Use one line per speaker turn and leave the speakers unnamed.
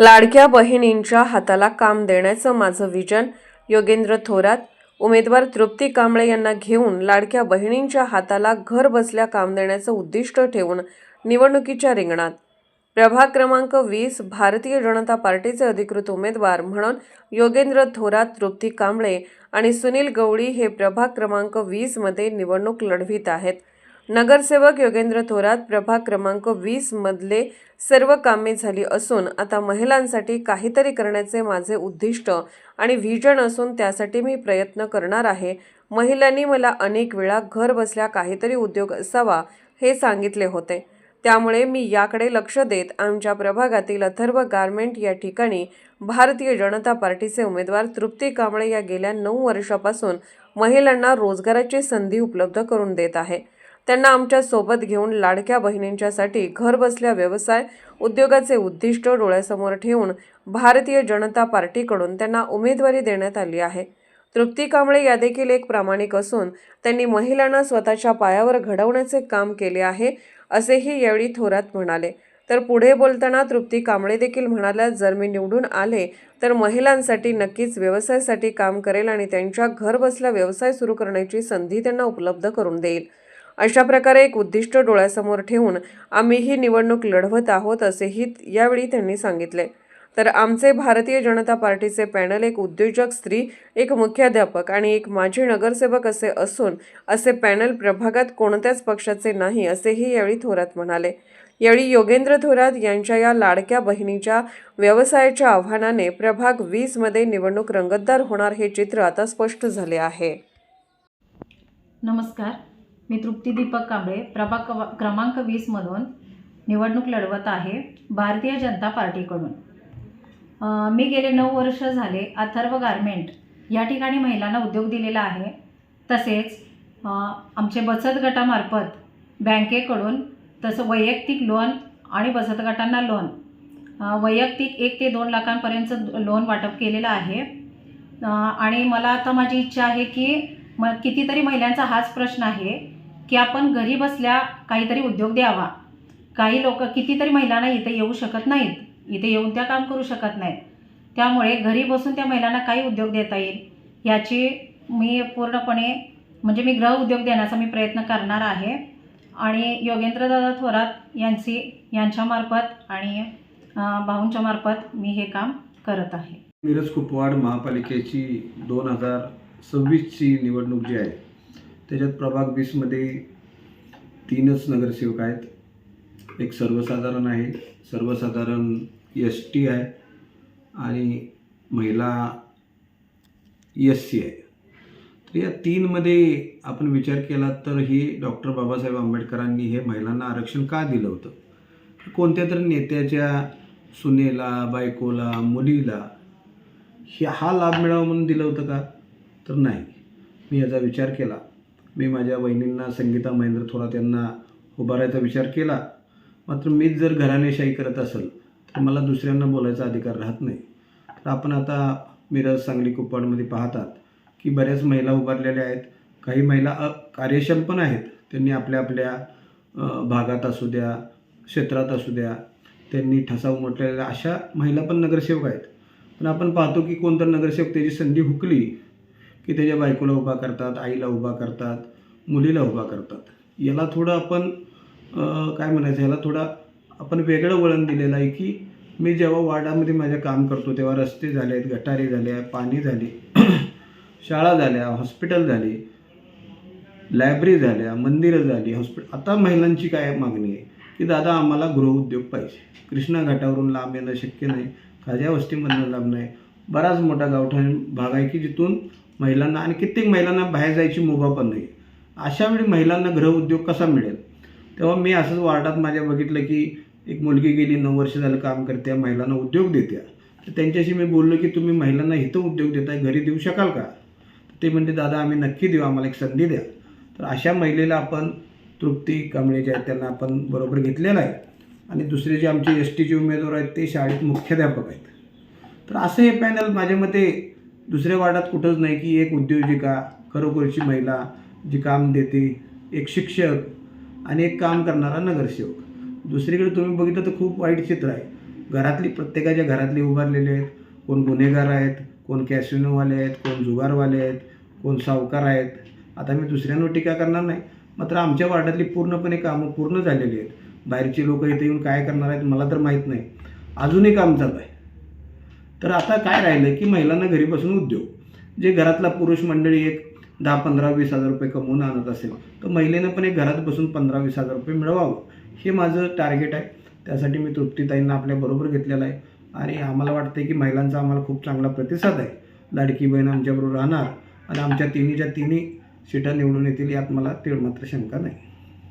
लाडक्या बहिणींच्या हाताला काम देण्याचं माझं विजन योगेंद्र थोरात उमेदवार तृप्ती कांबळे यांना घेऊन लाडक्या बहिणींच्या हाताला घर बसल्या काम देण्याचं उद्दिष्ट ठेवून निवडणुकीच्या रिंगणात. प्रभाग क्रमांक वीस भारतीय जनता पार्टीचे अधिकृत उमेदवार म्हणून योगेंद्र थोरात तृप्ती कांबळे आणि सुनील गवळी हे प्रभाग क्रमांक वीसमध्ये निवडणूक लढवित आहेत. नगरसेवक योगेंद्र थोरात प्रभाग क्रमांक वीस मधले सर्व कामे झाली असून आता महिलांसाठी काहीतरी करण्याचे माझे उद्दिष्ट आणि व्हिजन असून त्यासाठी मी प्रयत्न करणार आहे. महिलांनी मला अनेक वेळा घर बसल्या काहीतरी उद्योग असावा हे सांगितले होते. त्यामुळे मी याकडे लक्ष देत आमच्या प्रभागातील अथर्व गारमेंट या ठिकाणी भारतीय जनता पार्टीचे उमेदवार तृप्ती कांबळे या गेल्या नऊ वर्षापासून महिलांना रोजगाराची संधी उपलब्ध करून देत आहे. त्यांना आमच्यासोबत घेऊन लाडक्या बहिणींच्यासाठी घर बसल्या व्यवसाय उद्योगाचे उद्दिष्ट डोळ्यासमोर ठेवून भारतीय जनता पार्टीकडून त्यांना उमेदवारी देण्यात आली आहे. तृप्ती कांबळे या देखील एक प्रामाणिक असून त्यांनी महिलांना स्वतःच्या पायावर घडवण्याचे काम केले आहे असेही यावेळी थोरात म्हणाले. तर पुढे बोलताना तृप्ती कांबळे देखील म्हणाल्या जर मी निवडून आले तर महिलांसाठी नक्कीच व्यवसायासाठी काम करेल आणि त्यांच्या घर बसल्या व्यवसाय सुरू करण्याची संधी त्यांना उपलब्ध करून देईल. अशा प्रकारे एक उद्दिष्ट डोळ्यासमोर ठेवून आम्ही ही निवडणूक लढवत आहोत असेही यावेळी त्यांनी सांगितले. तर आमचे भारतीय जनता पार्टीचे पॅनल एक उद्योजक स्त्री एक मुख्याध्यापक आणि एक माजी नगरसेवक असे असून असे पॅनल प्रभागात कोणत्याच पक्षाचे नाही असेही यावेळी थोरात म्हणाले. यावेळी योगेंद्र थोरात यांच्या या लाडक्या बहिणीच्या व्यवसायाच्या आव्हानाने प्रभाग वीसमध्ये निवडणूक रंगतदार होणार हे चित्र आता स्पष्ट झाले आहे.
नमस्कार. मी तृप्ती दीपक कांबळे प्रभाग क्रमांक वीसमधून निवडणूक लढवत आहे भारतीय जनता पार्टीकडून. मी गेले नऊ वर्ष झाले अथर्व गारमेंट या ठिकाणी महिलांना उद्योग दिलेला आहे. तसेच आमचे बचत गटामार्फत बँकेकडून तसं वैयक्तिक लोन आणि बचत गटांना लोन वैयक्तिक एक ते दोन लाखांपर्यंत लोन वाटप केलेलं आहे. आणि मला आता माझी इच्छा आहे की मग कितीतरी महिलांचा हाच प्रश्न आहे. की आपण घरी बसल्या काहीतरी उद्योग द्यावा. काही लोक कितीतरी महिलांना इथे येऊ शकत नाहीत. इथे येऊन त्या काम करू शकत नाहीत. त्यामुळे घरी बसून त्या महिलांना काही उद्योग देता येईल याची मी पूर्णपणे म्हणजे मी ग्रह उद्योग देण्याचा मी प्रयत्न करणार आहे. आणि योगेंद्रदादा थोरात यांची यांच्यामार्फत आणि भाऊंच्या मार्फत मी हे काम करत आहे.
मिरज कुपवाड महापालिकेची दोन हजार सव्वीसची निवडणूक जी आहे त्याच्यात प्रभाग वीसमध्ये तीनच नगरसेवक आहेत. एक सर्वसाधारण आहे. सर्वसाधारण एस टी आहे आणि महिला एस सी आहे. तर या तीनमध्ये आपण विचार केला तर हे डॉक्टर बाबासाहेब आंबेडकरांनी हे महिलांना आरक्षण का दिलं होतं? कोणत्या तरी नेत्याच्या सुनेला बायकोला मुलीला हे हा लाभ मिळावा म्हणून दिलं होतं का? तर नाही. मी याचा विचार केला. मी माझ्या बहिणींना संगीता महेंद्र थोरात यांना उभारायचा विचार केला. मात्र मीच जर घराणेशाही करत असेल तर मला दुसऱ्यांना बोलायचा अधिकार राहत नाही. तर आपण आता मिरज सांगली कुप्पाडमध्ये पाहतात की बऱ्याच महिला उभारलेल्या आहेत. काही महिला अ कार्यक्षम पण आहेत. त्यांनी आपल्या आपल्या भागात असू द्या क्षेत्रात असू द्या त्यांनी ठसा उमटलेल्या अशा महिला पण नगरसेवक आहेत. पण आपण पाहतो की कोणता नगरसेवक त्याची संधी हुकली की त्याच्या बायकोला उभा करतात आईला उभा करतात मुलीला उभा करतात. याला थोडं आपण काय म्हणायचं याला थोडा आपण वेगळं वळण दिलेलं आहे की मी जेव्हा वार्डामध्ये माझ्या काम करतो तेव्हा रस्ते झाले आहेत गटारी झाले पाणी झाली शाळा झाल्या हॉस्पिटल झाली लायब्ररी झाल्या मंदिरं झाली हॉस्पिटल आता महिलांची काय मागणी आहे? की दादा आम्हाला गृहउद्योग पाहिजे. कृष्णा घाटावरून लांब येणं शक्य नाही खाज्या वस्तीमधनं लांब नाही. बराच मोठा गावठाण भाग आहे की जिथून महिलांना आणि कित्येक महिलांना बाहेर जायची मुभा पण नाही. अशा वेळी महिलांना गृहउद्योग कसा मिळेल? तेव्हा मी असंच वार्डात माझ्या बघितलं की एक मुलगी गेली नऊ वर्ष झालं काम करते महिलांना उद्योग देत्या तर त्यांच्याशी मी बोललो की तुम्ही महिलांना इथं उद्योग देताय घरी देऊ शकाल का? ते म्हणते दादा आम्ही नक्की देऊ आम्हाला एक संधी द्या. तर अशा महिलेला आपण तृप्ती कांबळे जे आहेत त्यांना आपण बरोबर घेतलेलं आहे. आणि दुसरे जे आमचे एस टीचे उमेदवार आहेत ते शाळेत मुख्याध्यापक आहेत. तर असं हे पॅनल माझ्या मते दुसऱ्या वार्डात कुठंच नाही की एक उद्योजिका खरोखरची महिला जी काम देते एक शिक्षक आणि एक काम करणारा नगरसेवक. दुसरीकडे तुम्ही बघितलं तर खूप वाईट चित्र आहे. घरातली प्रत्येकाच्या घरातली उभारलेले आहेत. कोण गुन्हेगार आहेत कोण कॅसिनोवाले आहेत कोण जुगारवाले आहेत कोण सावकार आहेत. आता मी दुसऱ्यांवर टीका करणार नाही. मात्र आमच्या वार्डातली पूर्णपणे कामं पूर्ण झालेली आहेत. बाहेरची लोक इथे येऊन काय करणार आहेत मला तर माहीत नाही. अजूनही काम चालू आहे. तर आता काय राहिलं की महिलांना घरी बसून उद्योग. जे घरातला पुरुष मंडळी एक दहा पंधरा वीस हजार रुपये कमवून आणत असेल तर महिलेनं पण एक घरात बसून पंधरा वीस हजार रुपये मिळवावं. हे माझं टार्गेट आहे. त्यासाठी मी तृप्तीताईंना आपल्याबरोबर घेतलेलं आहे. आणि आम्हाला वाटतं की महिलांचा आम्हाला खूप चांगला प्रतिसाद आहे. लाडकी बहीण आमच्याबरोबर राहणार आणि आमच्या तिन्हीच्या तिन्ही सीटा निवडून येतील यात मला तीळ मात्र शंका नाही.